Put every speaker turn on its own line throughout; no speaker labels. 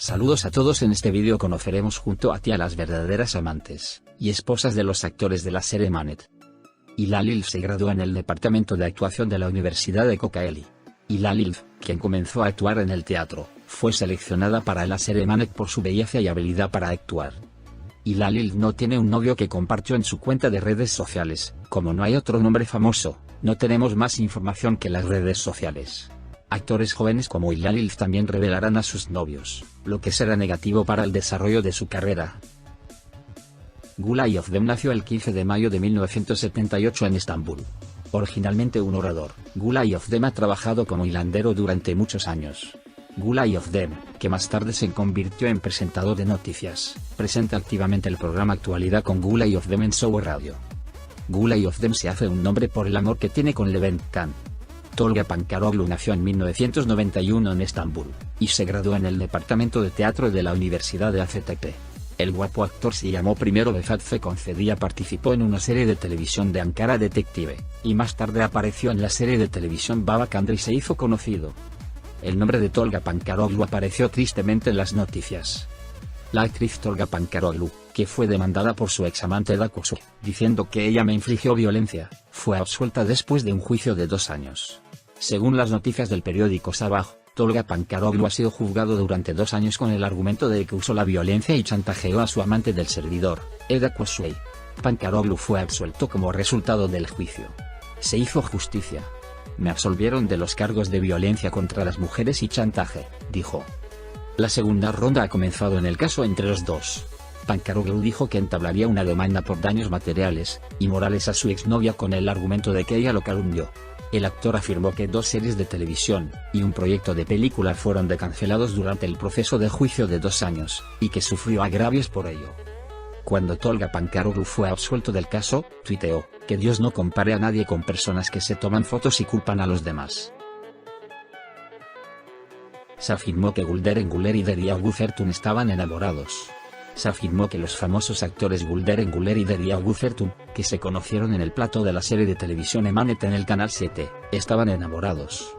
Saludos a todos en este vídeo conoceremos junto a ti a las verdaderas amantes y esposas de los actores de la serie Manet. Lil se graduó en el departamento de actuación de la Universidad de Cocaeli. Lil, quien comenzó a actuar en el teatro, fue seleccionada para la serie Manet por su belleza y habilidad para actuar. Lil no tiene un novio que compartió en su cuenta de redes sociales, como no hay otro nombre famoso, no tenemos más información que las redes sociales. Actores jóvenes como Ilalil también revelarán a sus novios, lo que será negativo para el desarrollo de su carrera. Gulay Dem nació el 15 de mayo de 1978 en Estambul. Originalmente un orador, Gulay Dem ha trabajado como hilandero durante muchos años. Gulay Dem, que más tarde se convirtió en presentador de noticias, presenta activamente el programa Actualidad con Gulay Dem en Show Radio. Gulay Dem se hace un nombre por el amor que tiene con Levent Khan, Tolga Pankaroglu nació en 1991 en Estambul, y se graduó en el Departamento de Teatro de la Universidad de ACTP. El guapo actor se llamó primero Befat Concedía participó en una serie de televisión de Ankara Detective, y más tarde apareció en la serie de televisión Baba Kandri y se hizo conocido. El nombre de Tolga Pankaroglu apareció tristemente en las noticias. La actriz Tolga Pankaroglu, que fue demandada por su examante Dakosu, diciendo que ella me infligió violencia, fue absuelta después de un juicio de dos años. Según las noticias del periódico Sabah, Tolga Pankaroglu ha sido juzgado durante dos años con el argumento de que usó la violencia y chantajeó a su amante del servidor, Eda Kwasui. Pankaroglu fue absuelto como resultado del juicio. Se hizo justicia. Me absolvieron de los cargos de violencia contra las mujeres y chantaje, dijo. La segunda ronda ha comenzado en el caso entre los dos. Pankaroglu dijo que entablaría una demanda por daños materiales y morales a su exnovia con el argumento de que ella lo calumnió. El actor afirmó que dos series de televisión y un proyecto de película fueron decancelados durante el proceso de juicio de dos años, y que sufrió agravios por ello. Cuando Tolga Pankaroglu fue absuelto del caso, tuiteó, que Dios no compare a nadie con personas que se toman fotos y culpan a los demás. Se afirmó que Gulder Guler y Deria Guzertun estaban enamorados se afirmó que los famosos actores Gulder Enguler y Deria Guzertun, que se conocieron en el plato de la serie de televisión Emanet en el Canal 7, estaban enamorados.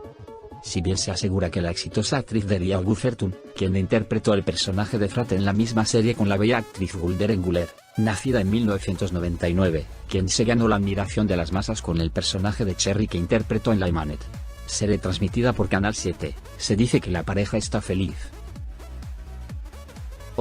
Si bien se asegura que la exitosa actriz Deria Guzertun, quien interpretó el personaje de Frat en la misma serie con la bella actriz Gulder Enguler, nacida en 1999, quien se ganó la admiración de las masas con el personaje de Cherry que interpretó en la Emanet. Serie transmitida por Canal 7, se dice que la pareja está feliz.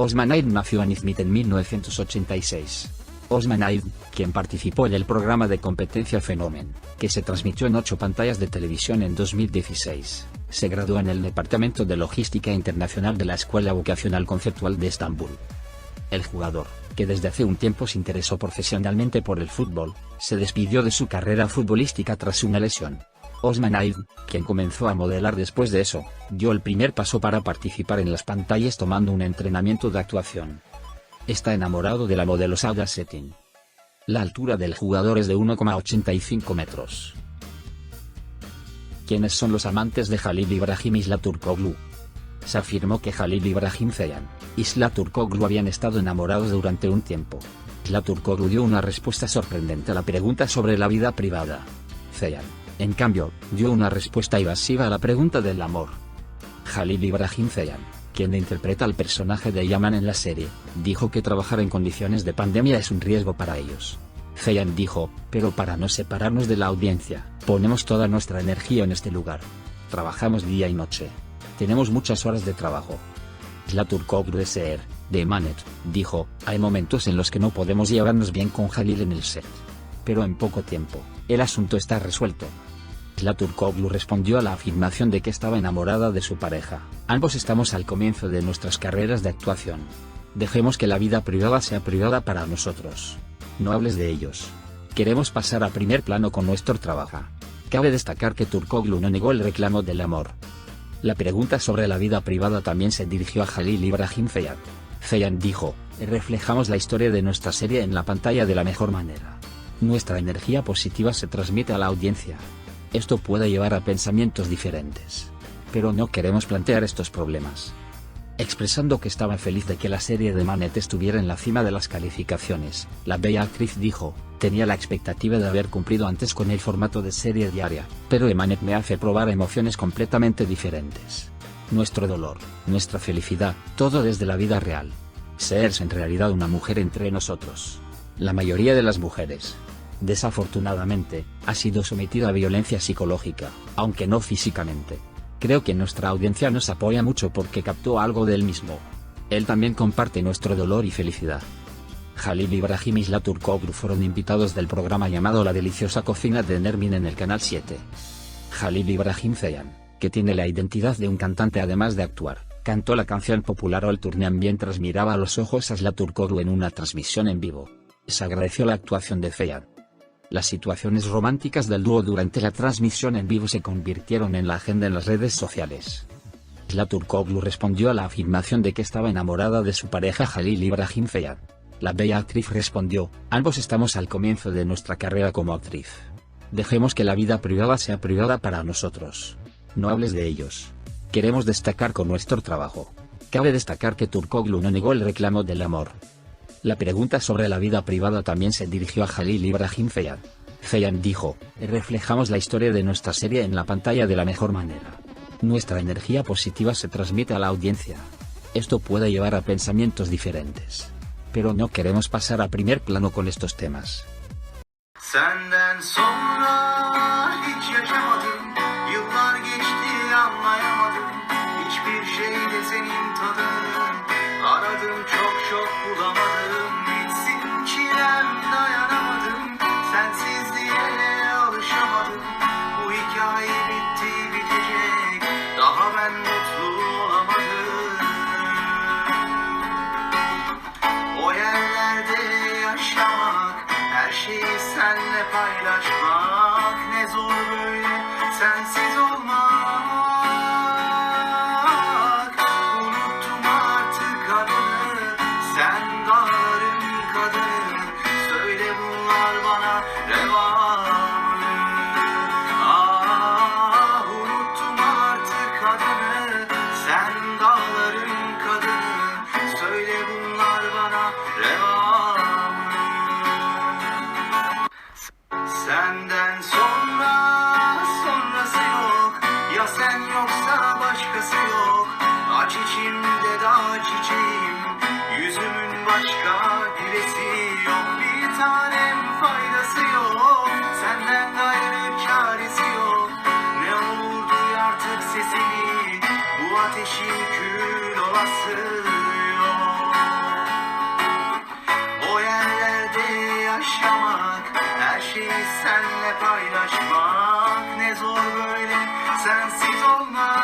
Osman Aid nació en Izmit en 1986. Osman Aid, quien participó en el programa de competencia Fenomen, que se transmitió en ocho pantallas de televisión en 2016, se graduó en el Departamento de Logística Internacional de la Escuela Vocacional Conceptual de Estambul. El jugador, que desde hace un tiempo se interesó profesionalmente por el fútbol, se despidió de su carrera futbolística tras una lesión. Osman Aid, quien comenzó a modelar después de eso, dio el primer paso para participar en las pantallas tomando un entrenamiento de actuación. Está enamorado de la modelo Sada Setting. La altura del jugador es de 1,85 metros. ¿Quiénes son los amantes de Jalil Ibrahim Isla Turkoglu? Se afirmó que Jalil Ibrahim Zeyan, Isla Turkoglu habían estado enamorados durante un tiempo. Isla Turkoglu dio una respuesta sorprendente a la pregunta sobre la vida privada. Zeyan, en cambio, dio una respuesta evasiva a la pregunta del amor. Jalil Ibrahim Zeyan, quien interpreta al personaje de Yaman en la serie, dijo que trabajar en condiciones de pandemia es un riesgo para ellos. Zeyan dijo, pero para no separarnos de la audiencia, ponemos toda nuestra energía en este lugar. Trabajamos día y noche. Tenemos muchas horas de trabajo. Turkoglu Ser, de Manet, dijo, hay momentos en los que no podemos llevarnos bien con Jalil en el set. Pero en poco tiempo, el asunto está resuelto. La Turkoglu respondió a la afirmación de que estaba enamorada de su pareja. Ambos estamos al comienzo de nuestras carreras de actuación. Dejemos que la vida privada sea privada para nosotros. No hables de ellos. Queremos pasar a primer plano con nuestro trabajo. Cabe destacar que Turkoglu no negó el reclamo del amor. La pregunta sobre la vida privada también se dirigió a Jalil Ibrahim Feyad. Feyan dijo, reflejamos la historia de nuestra serie en la pantalla de la mejor manera. Nuestra energía positiva se transmite a la audiencia, esto puede llevar a pensamientos diferentes. Pero no queremos plantear estos problemas. Expresando que estaba feliz de que la serie de Manet estuviera en la cima de las calificaciones, la bella actriz dijo, tenía la expectativa de haber cumplido antes con el formato de serie diaria, pero Emanet me hace probar emociones completamente diferentes. nuestro dolor, nuestra felicidad, todo desde la vida real. Sears en realidad una mujer entre nosotros. La mayoría de las mujeres, desafortunadamente, ha sido sometida a violencia psicológica, aunque no físicamente. Creo que nuestra audiencia nos apoya mucho porque captó algo del mismo. Él también comparte nuestro dolor y felicidad. Jalil Ibrahim y Isla Turkoglu fueron invitados del programa llamado La Deliciosa Cocina de Nermin en el Canal 7. Jalil Ibrahim Zeyan, que tiene la identidad de un cantante además de actuar, cantó la canción popular Ol Turnian mientras miraba a los ojos a Isla Turkoglu en una transmisión en vivo. Se agradeció la actuación de Zeyan. Las situaciones románticas del dúo durante la transmisión en vivo se convirtieron en la agenda en las redes sociales. La Turkoglu respondió a la afirmación de que estaba enamorada de su pareja Jalil Ibrahim Zeyan. La bella actriz respondió, ambos estamos al comienzo de nuestra carrera como actriz. Dejemos que la vida privada sea privada para nosotros. No hables de ellos. Queremos destacar con nuestro trabajo. Cabe destacar que Turkoglu no negó el reclamo del amor. La pregunta sobre la vida privada también se dirigió a Jalil Ibrahim Zeyan. Zeyan dijo, reflejamos la historia de nuestra serie en la pantalla de la mejor manera. Nuestra energía positiva se transmite a la audiencia. Esto puede llevar a pensamientos diferentes. Pero no queremos pasar a primer plano con estos temas.
Ben mutlu olamadım. O yerlerde yaşamak, her şeyi senle paylaşmak ne zor böyle sensiz Sonra sonrası yok ya sen yok sensiz olmaz.